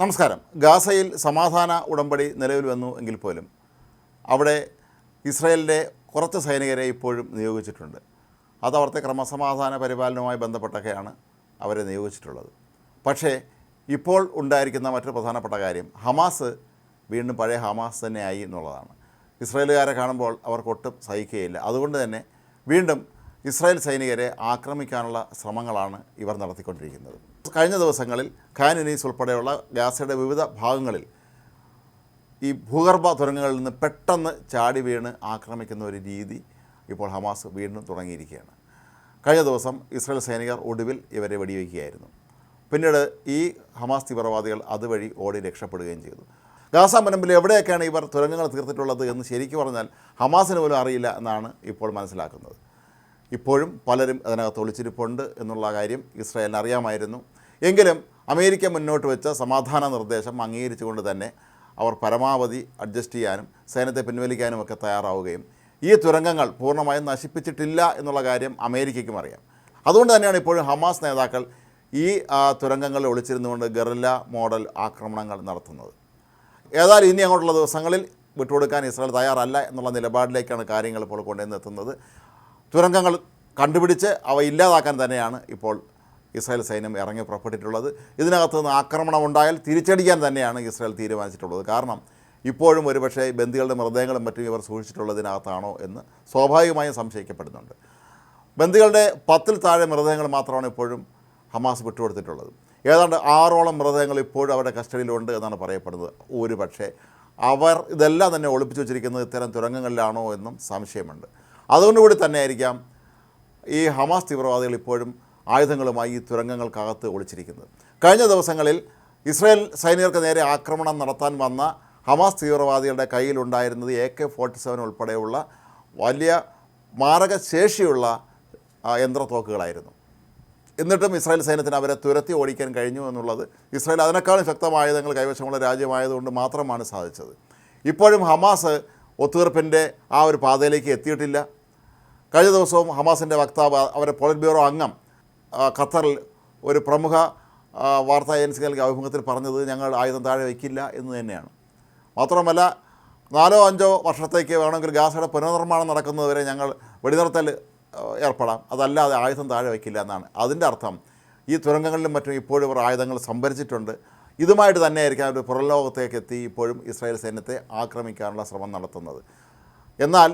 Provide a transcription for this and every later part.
നമസ്കാരം. ഗാസയിൽ സമാധാന ഉടമ്പടി നിലവിൽ വന്നു എങ്കിൽ പോലും അവിടെ ഇസ്രയേലിന്റെ കുറച്ച് സൈനികരെ ഇപ്പോഴും നിയോഗിച്ചിട്ടുണ്ട്. അത് അവിടുത്തെ ക്രമസമാധാന പരിപാലനവുമായി ബന്ധപ്പെട്ടൊക്കെയാണ് അവരെ നിയോഗിച്ചിട്ടുള്ളത്. പക്ഷേ ഇപ്പോൾ ഉണ്ടായിരിക്കുന്ന മറ്റൊരു പ്രധാനപ്പെട്ട കാര്യം ഹമാസ് വീണ്ടും പഴയ ഹമാസ് തന്നെയായി എന്നുള്ളതാണ്. ഇസ്രയേലുകാരെ കാണുമ്പോൾ അവർക്കൊട്ടും സഹിക്കുകയില്ല. അതുകൊണ്ട് തന്നെ വീണ്ടും ഇസ്രായേൽ സൈനികരെ ആക്രമിക്കാനുള്ള ശ്രമങ്ങളാണ് ഇവർ നടത്തിക്കൊണ്ടിരിക്കുന്നത്. കഴിഞ്ഞ ദിവസങ്ങളിൽ ഖാൻ യുനീസ് ഉൾപ്പെടെയുള്ള ഗാസയുടെ വിവിധ ഭാഗങ്ങളിൽ ഈ ഭൂഗർഭ തുരങ്കങ്ങളിൽ നിന്ന് പെട്ടെന്ന് ചാടി വീണ് ആക്രമിക്കുന്ന ഒരു രീതി ഇപ്പോൾ ഹമാസ് വീണ്ടും തുടങ്ങിയിരിക്കുകയാണ്. കഴിഞ്ഞ ദിവസം ഇസ്രായേൽ സൈനികർ ഒടുവിൽ ഇവരെ വെടിവെക്കുകയായിരുന്നു. പിന്നീട് ഈ ഹമാസ് തീവ്രവാദികൾ അതുവഴി ഓടി രക്ഷപ്പെടുകയും ചെയ്തു. ഗാസ മുനമ്പിൽ എവിടെയൊക്കെയാണ് ഇവർ തുരങ്കങ്ങൾ തീർത്തിട്ടുള്ളത് എന്ന് ശരിക്കും പറഞ്ഞാൽ ഹമാസിന് പോലും അറിയില്ല എന്നാണ് ഇപ്പോൾ മനസ്സിലാക്കുന്നത്. ഇപ്പോഴും പലരും അതിനകത്ത് ഒളിച്ചിരിപ്പുണ്ട് എന്നുള്ള കാര്യം ഇസ്രായേലിന് അറിയാമായിരുന്നു. എങ്കിലും അമേരിക്ക മുന്നോട്ട് വെച്ച സമാധാന നിർദ്ദേശം അംഗീകരിച്ചുകൊണ്ട് തന്നെ അവർ പരമാവധി അഡ്ജസ്റ്റ് ചെയ്യാനും സൈന്യത്തെ പിൻവലിക്കാനും ഒക്കെ തയ്യാറാവുകയും ഈ തുരങ്കങ്ങൾ പൂർണമായും നശിപ്പിച്ചിട്ടില്ല എന്നുള്ള കാര്യം അമേരിക്കയ്ക്കും അറിയാം. അതുകൊണ്ട് തന്നെയാണ് ഇപ്പോഴും ഹമാസ് നേതാക്കൾ ഈ തുരങ്കങ്ങളിൽ ഒളിച്ചിരുന്നുകൊണ്ട് ഗറില്ല മോഡൽ ആക്രമണങ്ങൾ നടത്തുന്നത്. ഏതായാലും ഇനി അങ്ങോട്ടുള്ള ദിവസങ്ങളിൽ വിട്ടുകൊടുക്കാൻ ഇസ്രായേൽ തയ്യാറല്ല എന്നുള്ള നിലപാടിലേക്കാണ് കാര്യങ്ങൾ ഇപ്പോൾ കൊണ്ടുവന്നെത്തുന്നത് തുരങ്കങ്ങൾ കണ്ടുപിടിച്ച് അവ ഇല്ലാതാക്കാൻ തന്നെയാണ് ഇപ്പോൾ ഇസ്രായേൽ സൈന്യം ഇറങ്ങി പുറപ്പെട്ടിട്ടുള്ളത്. ഇതിനകത്ത് നിന്ന് ആക്രമണം ഉണ്ടായാൽ തിരിച്ചടിക്കാൻ തന്നെയാണ് ഇസ്രായേൽ തീരുമാനിച്ചിട്ടുള്ളത്. കാരണം ഇപ്പോഴും ഒരുപക്ഷേ ബന്ദികളുടെ മൃതദേഹങ്ങളും മറ്റും ഇവർ സൂക്ഷിച്ചിട്ടുള്ളതിനകത്താണോ എന്ന് സ്വാഭാവികമായും സംശയിക്കപ്പെടുന്നുണ്ട്. ബന്ദികളുടെ പത്തിൽ താഴെ മൃതദേഹങ്ങൾ മാത്രമാണ് ഇപ്പോഴും ഹമാസ് വിട്ടുകൊടുത്തിട്ടുള്ളത്. ഏതാണ്ട് ആറോളം മൃതദേഹങ്ങൾ ഇപ്പോഴും അവരുടെ കസ്റ്റഡിയിലുണ്ട് എന്നാണ് പറയപ്പെടുന്നത്. ഒരു പക്ഷേ അവർ ഇതെല്ലാം തന്നെ ഒളിപ്പിച്ചു വച്ചിരിക്കുന്നത് ഇത്തരം തുരങ്കങ്ങളിലാണോ എന്നും സംശയമുണ്ട്. അതുകൊണ്ടുകൂടി തന്നെ ആയിരിക്കാം ഈ ഹമാസ് തീവ്രവാദികൾ ഇപ്പോഴും ആയുധങ്ങളുമായി ഈ തുരങ്കങ്ങൾക്കകത്ത് ഒളിച്ചിരിക്കുന്നത്. കഴിഞ്ഞ ദിവസങ്ങളിൽ ഇസ്രായേൽ സൈനികർക്ക് നേരെ ആക്രമണം നടത്താൻ വന്ന ഹമാസ് തീവ്രവാദികളുടെ കയ്യിലുണ്ടായിരുന്നത് എ കെ ഫോർട്ടി സെവൻ ഉൾപ്പെടെയുള്ള വലിയ മാരകശേഷിയുള്ള യന്ത്രത്തോക്കുകളായിരുന്നു. എന്നിട്ടും ഇസ്രായേൽ സൈന്യത്തിന് അവരെ തുരത്തി ഓടിക്കാൻ കഴിഞ്ഞു എന്നുള്ളത് ഇസ്രായേൽ അതിനേക്കാളും ശക്തമായ ആയുധങ്ങൾ കൈവശമുള്ള രാജ്യമായതുകൊണ്ട് മാത്രമാണ് സാധിച്ചത്. ഇപ്പോഴും ഹമാസ് ഒത്തുതീർപ്പിന്റെ ആ ഒരു പാതയിലേക്ക് എത്തിയിട്ടില്ല. കഴിഞ്ഞ ദിവസവും ഹമാസിന്റെ വക്താവ് അവരെ പോളിറ്റ് ബ്യൂറോ അംഗം ഖത്തറിൽ ഒരു പ്രമുഖ വാർത്താ ഏജൻസി നൽകിയ അഭിമുഖത്തിൽ പറഞ്ഞത് ഞങ്ങൾ ആയുധം താഴെ വയ്ക്കില്ല എന്ന് തന്നെയാണ്. മാത്രമല്ല നാലോ അഞ്ചോ വർഷത്തേക്ക് വേണമെങ്കിൽ ഗാസയുടെ പുനർനിർമ്മാണം നടക്കുന്നതുവരെ ഞങ്ങൾ വെടിനിർത്തൽ ഏർപ്പെടാം. അതല്ലാതെ ആയുധം താഴെ വയ്ക്കില്ല എന്നാണ്. അതിന്റെ അർത്ഥം ഈ തുരങ്കങ്ങളിലും മറ്റും ഇപ്പോഴും ഇവർ ആയുധങ്ങൾ സംഭരിച്ചിട്ടുണ്ട്. ഇതുമായിട്ട് തന്നെയായിരിക്കും അവർ പുറംലോകത്തേക്ക് എത്തി ഇപ്പോഴും ഇസ്രായേൽ സൈന്യത്തെ ആക്രമിക്കാനുള്ള ശ്രമം നടത്തുന്നത്. എന്നാൽ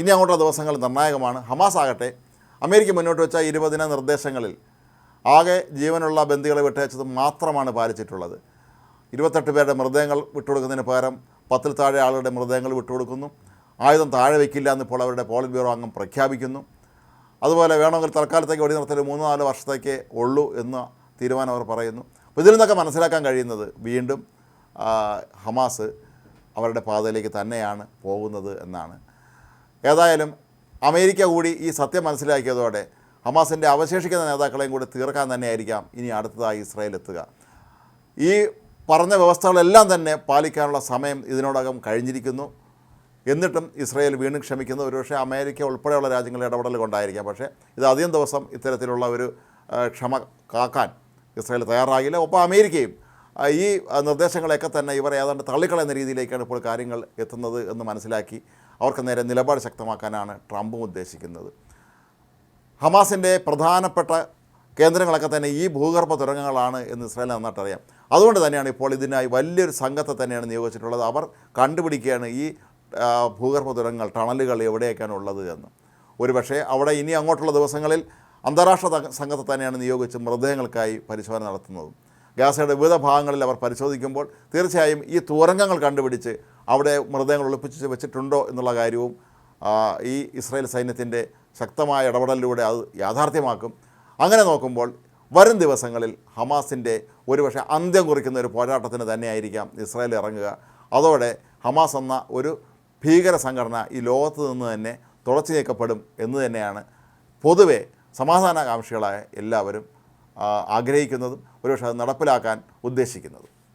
ഇനി അങ്ങോട്ടുള്ള ദിവസങ്ങൾ നിർണായകമാണ്. ഹമാസ് ആകട്ടെ അമേരിക്ക മുന്നോട്ട് വെച്ച ഇരുപതിന നിർദ്ദേശങ്ങളിൽ ആകെ ജീവനുള്ള ബന്ദികളെ വിട്ടയച്ചത് മാത്രമാണ് പാലിച്ചിട്ടുള്ളത്. ഇരുപത്തെട്ട് പേരുടെ മൃതദേഹങ്ങൾ വിട്ടുകൊടുക്കുന്നതിന് പകരം പത്തിൽ താഴെ ആളുകളുടെ മൃതദേഹങ്ങൾ വിട്ടുകൊടുക്കുന്നു. ആയുധം താഴെ വയ്ക്കില്ല എന്നിപ്പോൾ അവരുടെ പോളിറ്റ് ബ്യൂറോ അംഗം പ്രഖ്യാപിക്കുന്നു. അതുപോലെ വേണമെങ്കിൽ തൽക്കാലത്തേക്ക് വെടി നിർത്തൽ മൂന്ന് നാല് വർഷത്തേക്കേ ഉള്ളൂ എന്ന തീരുമാനം അവർ പറയുന്നു. അപ്പോൾ ഇതിൽ നിന്നൊക്കെ മനസ്സിലാക്കാൻ കഴിയുന്നത് വീണ്ടും ഹമാസ് അവരുടെ പാതയിലേക്ക് തന്നെയാണ് പോകുന്നത് എന്നാണ്. ഏതായാലും അമേരിക്ക കൂടി ഈ സത്യം മനസ്സിലാക്കിയതോടെ ഹമാസിന്റെ അവശേഷിക്കുന്ന നേതാക്കളെയും കൂടി തീർക്കാൻ തന്നെയായിരിക്കാം ഇനി അടുത്തതായി ഇസ്രായേൽ എത്തുക. ഈ പറഞ്ഞ വ്യവസ്ഥകളെല്ലാം തന്നെ പാലിക്കാനുള്ള സമയം ഇതിനോടകം കഴിഞ്ഞിരിക്കുന്നു. എന്നിട്ടും ഇസ്രായേൽ വീണ്ടും ക്ഷമിക്കുന്നത് ഒരുപക്ഷെ അമേരിക്ക ഉൾപ്പെടെയുള്ള രാജ്യങ്ങളുടെ ഇടപെടൽ കൊണ്ടായിരിക്കാം. പക്ഷേ ഇത് അധികം ദിവസം ഇത്തരത്തിലുള്ള ഒരു ക്ഷമ കാക്കാൻ ഇസ്രായേൽ തയ്യാറാകില്ല ഒപ്പം അമേരിക്കയും ഈ നിർദ്ദേശങ്ങളെയൊക്കെ തന്നെ ഇവർ ഏതാണ്ട് തള്ളിക്കളയുന്ന രീതിയിലേക്കാണ് ഇപ്പോൾ കാര്യങ്ങൾ എത്തുന്നത് എന്ന് മനസ്സിലാക്കി അവർക്ക് നേരെ നിലപാട് ശക്തമാക്കാനാണ് ട്രംപും ഉദ്ദേശിക്കുന്നത്. ഹമാസിന്റെ പ്രധാനപ്പെട്ട കേന്ദ്രങ്ങളൊക്കെ തന്നെ ഈ ഭൂഗർഭ തുരങ്കങ്ങളാണ് എന്ന് ഇസ്രായേൽ നന്നായിട്ടറിയാം. അതുകൊണ്ട് തന്നെയാണ് ഇപ്പോൾ ഇതിനായി വലിയൊരു സംഘത്തെ തന്നെയാണ് നിയോഗിച്ചിട്ടുള്ളത്. അവർ കണ്ടുപിടിക്കുകയാണ് ഈ ഭൂഗർഭ തുരങ്കങ്ങൾ ടണലുകൾ എവിടെയൊക്കെയാണ് ഉള്ളത് എന്ന്. ഒരുപക്ഷെ അവിടെ ഇനി അങ്ങോട്ടുള്ള ദിവസങ്ങളിൽ അന്താരാഷ്ട്ര സംഘത്തെ തന്നെയാണ് നിയോഗിച്ച് മൃതദേഹങ്ങൾക്കായി പരിശോധന നടത്തുന്നത്. ഗാസയുടെ വിവിധ ഭാഗങ്ങളിൽ അവർ പരിശോധിക്കുമ്പോൾ തീർച്ചയായും ഈ തുരങ്കങ്ങൾ കണ്ടുപിടിച്ച് അവിടെ മൃതദേഹങ്ങൾ ഒളിപ്പിച്ച് വെച്ചിട്ടുണ്ടോ എന്നുള്ള കാര്യവും ഈ ഇസ്രായേൽ സൈന്യത്തിന്റെ ശക്തമായ ഇടപെടലിലൂടെ അത് യാഥാർത്ഥ്യമാക്കും. അങ്ങനെ നോക്കുമ്പോൾ വരും ദിവസങ്ങളിൽ ഹമാസിന്റെ ഒരുപക്ഷെ അന്ത്യം കുറിക്കുന്ന ഒരു പോരാട്ടത്തിന് തന്നെയായിരിക്കാം ഇസ്രായേൽ ഇറങ്ങുക. അതോടെ ഹമാസ് എന്ന ഒരു ഭീകര സംഘടന ഈ ലോകത്ത് നിന്ന് തന്നെ തുടച്ചു നീക്കപ്പെടും എന്ന് തന്നെയാണ് പൊതുവെ സമാധാനാകാംക്ഷികളായ എല്ലാവരും ആഗ്രഹിക്കുന്നതും ഒരുപക്ഷെ അത് നടപ്പിലാക്കാൻ ഉദ്ദേശിക്കുന്നതും.